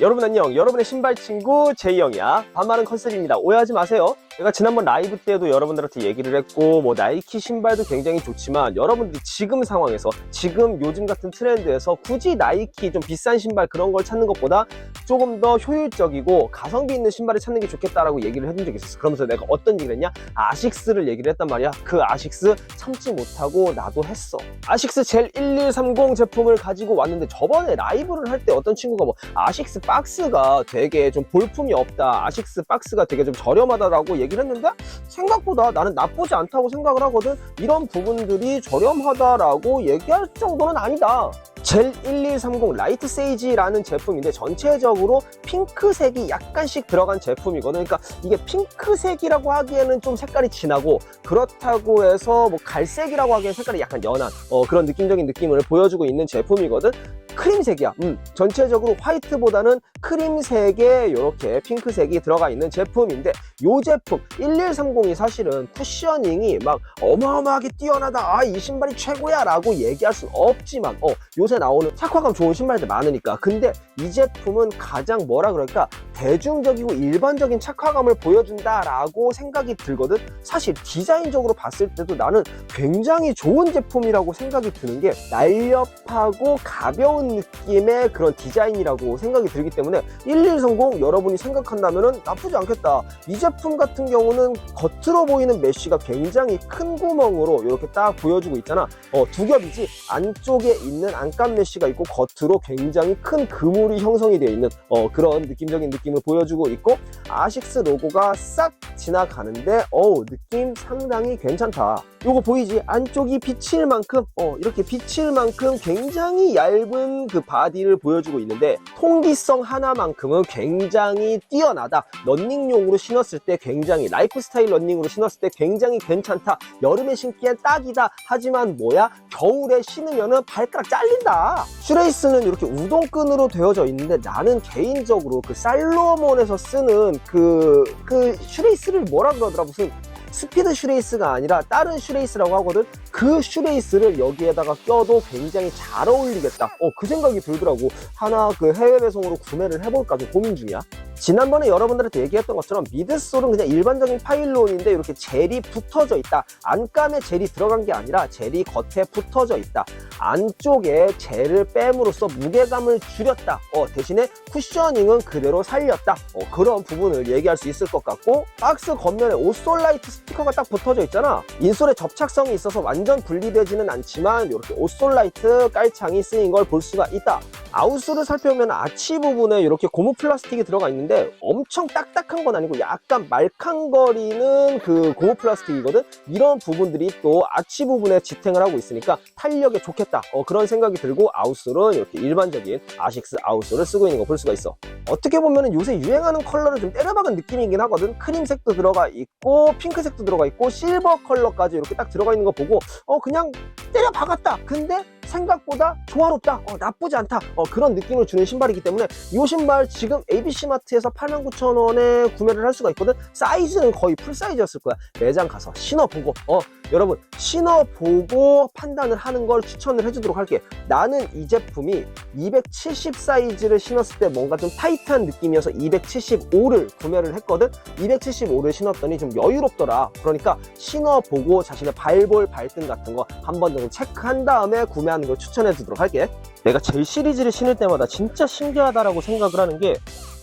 여러분 안녕. 여러분의 신발 친구 제이형이야. 반말은 컨셉입니다. 오해하지 마세요 내가 지난번 라이브 때도 여러분들한테 얘기를 했고 뭐 나이키 신발도 굉장히 좋지만 여러분들이 지금 상황에서 지금 요즘 같은 트렌드에서 굳이 나이키 좀 비싼 신발 그런 걸 찾는 것보다 조금 더 효율적이고 가성비 있는 신발을 찾는 게 좋겠다라고 얘기를 해준 적이 있었어. 그러면서 내가 어떤 얘기를 했냐? 아식스를 얘기를 했단 말이야. 그 아식스 참지 못하고 나도 했어. 아식스 젤 1130 제품을 가지고 왔는데 저번에 라이브를 할 때 어떤 친구가 뭐 아식스 박스가 되게 좀 볼품이 없다 아식스 박스가 되게 좀 저렴하다라고 얘기 를 했는데 생각보다 나는 나쁘지 않다고 생각을 하거든. 이런 부분들이 저렴하다라고 얘기할 정도는 아니다. 젤 1130 라이트 세이지라는 제품인데 전체적으로 핑크색이 약간씩 들어간 제품이거든. 그러니까 이게 핑크색이라고 하기에는 좀 색깔이 진하고 그렇다고 해서 뭐 갈색이라고 하기에는 색깔이 약간 연한 어, 그런 느낌적인 느낌을 보여주고 있는 제품이거든 크림색이야. 음, 전체적으로 화이트보다는 크림색에 이렇게 핑크색이 들어가 있는 제품인데 이 제품 1130이 사실은 쿠셔닝이 막 어마어마하게 뛰어나다. 아, 이 신발이 최고야 라고 얘기할 순 없지만 어, 요새 나오는 착화감 좋은 신발들 많으니까 근데 이 제품은 가장 뭐라 그럴까 대중적이고 일반적인 착화감을 보여준다라고 생각이 들거든. 사실 디자인적으로 봤을 때도 나는 굉장히 좋은 제품이라고 생각이 드는 게 날렵하고 가벼운 느낌의 그런 디자인이라고 생각이 들기 때문에 1130 여러분이 생각한다면 나쁘지 않겠다. 이 제품 같은 경우는 겉으로 보이는 메쉬가 굉장히 큰 구멍으로 이렇게 딱 보여주고 있잖아. 어, 두 겹이지 안쪽에 있는 안감 메쉬가 있고 겉으로 굉장히 큰 그물이 형성이 되어 있는 어, 그런 느낌적인 느낌을 보여주고 있고 아식스 로고가 싹 지나가는데 어우 느낌 상당히 괜찮다. 요거 보이지? 안쪽이 비칠 만큼 어 이렇게 비칠 만큼 굉장히 얇은 그 바디를 보여주고 있는데 통기성 하나만큼은 굉장히 뛰어나다. 런닝용으로 신었을 때 굉장히 라이프 스타일 런닝으로 신었을 때 굉장히 괜찮다. 여름에 신기엔 딱이다. 하지만 뭐야? 겨울에 신으면은 발가락 잘린다. 슈레이스는 이렇게 우동끈으로 되어져 있는데 나는 개인적으로 그 살로몬에서 쓰는 그, 그 슈레이스를 뭐라 그러더라. 무슨 스피드 슈레이스가 아니라 다른 슈레이스라고 하거든. 그 슈레이스를 여기에다가 껴도 굉장히 잘 어울리겠다. 어 그 생각이 들더라고. 하나 그 해외 배송으로 구매를 해볼까 좀 고민 중이야 지난번에 여러분들한테 얘기했던 것처럼 미드솔은 그냥 일반적인 파일론인데 이렇게 젤이 붙어져 있다. 안감에 젤이 들어간 게 아니라 젤이 겉에 붙어져 있다. 안쪽에 젤을 뺨으로써 무게감을 줄였다. 어 대신에 쿠셔닝은 그대로 살렸다. 어 그런 부분을 얘기할 수 있을 것 같고 박스 겉면에 오솔라이트 스티커가 딱 붙어져 있잖아. 인솔에 접착성이 있어서 완전 분리되지는 않지만 이렇게 오솔라이트 깔창이 쓰인 걸 볼 수가 있다 아웃솔을 살펴보면 아치 부분에 이렇게 고무 플라스틱이 들어가 있는데 엄청 딱딱한 건 아니고 약간 말캉거리는 그 고무 플라스틱이거든? 이런 부분들이 또 아치 부분에 지탱을 하고 있으니까 탄력에 좋겠다. 어, 그런 생각이 들고 아웃솔은 이렇게 일반적인 아식스 아웃솔을 쓰고 있는 거 볼 수가 있어. 어떻게 보면 요새 유행하는 컬러를 좀 때려박은 느낌이긴 하거든. 크림색도 들어가 있고 핑크색도 들어가 있고 실버 컬러까지 이렇게 딱 들어가 있는 거 보고 어 그냥 때려박았다. 근데 생각보다 조화롭다 어, 나쁘지 않다 어, 그런 느낌을 주는 신발이기 때문에 이 신발 지금 ABC마트에서 89,000원에 구매를 할 수가 있거든. 사이즈는 거의 풀사이즈였을 거야. 매장 가서 신어보고 어 여러분 신어보고 판단을 하는 걸 추천을 해주도록 할게. 나는 이 제품이 270 사이즈를 신었을 때 뭔가 좀 타이트한 느낌이어서 275를 구매를 했거든. 275를 신었더니 좀 여유롭더라. 그러니까 신어보고 자신의 발볼 발등 같은 거 한 번 정도 체크한 다음에 구매하는 걸 추천해 주도록 할게. 내가 젤 시리즈를 신을 때마다 진짜 신기하다라고 생각을 하는 게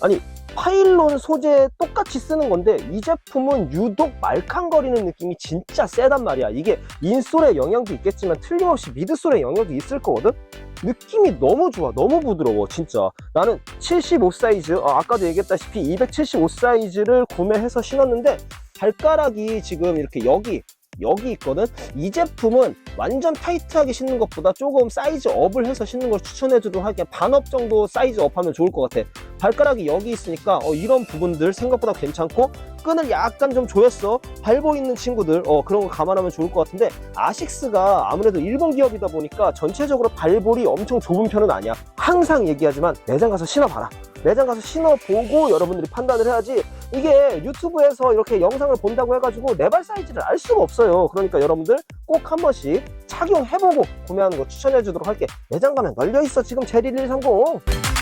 아니 파일론 소재 똑같이 쓰는 건데 이 제품은 유독 말캉거리는 느낌이 진짜 세단 말이야. 이게 인솔의 영향도 있겠지만 틀림없이 미드솔의 영향도 있을 거거든? 느낌이 너무 좋아. 너무 부드러워 진짜. 나는 75 사이즈 어, 아까도 얘기했다시피 275 사이즈를 구매해서 신었는데 발가락이 지금 이렇게 여기 여기 있거든. 이 제품은 완전 타이트하게 신는 것보다 조금 사이즈 업을 해서 신는 걸 추천해 주도록 할게 반업 정도 사이즈 업하면 좋을 것 같아 발가락이 여기 있으니까 어, 이런 부분들 생각보다 괜찮고 끈을 약간 좀 조였어. 밟고 있는 친구들 어, 그런 거 감안하면 좋을 것 같은데 아식스가 아무래도 일본 기업이다 보니까 전체적으로 발볼이 엄청 좁은 편은 아니야. 항상 얘기하지만 매장 가서 신어봐라. 매장 가서 신어보고 여러분들이 판단을 해야지. 이게 유튜브에서 이렇게 영상을 본다고 해가지고 내 발 사이즈를 알 수가 없어요. 그러니까 여러분들 꼭 한 번씩 착용해보고 구매하는 거 추천해 주도록 할게. 매장 가면 널려 있어. 지금 젤1130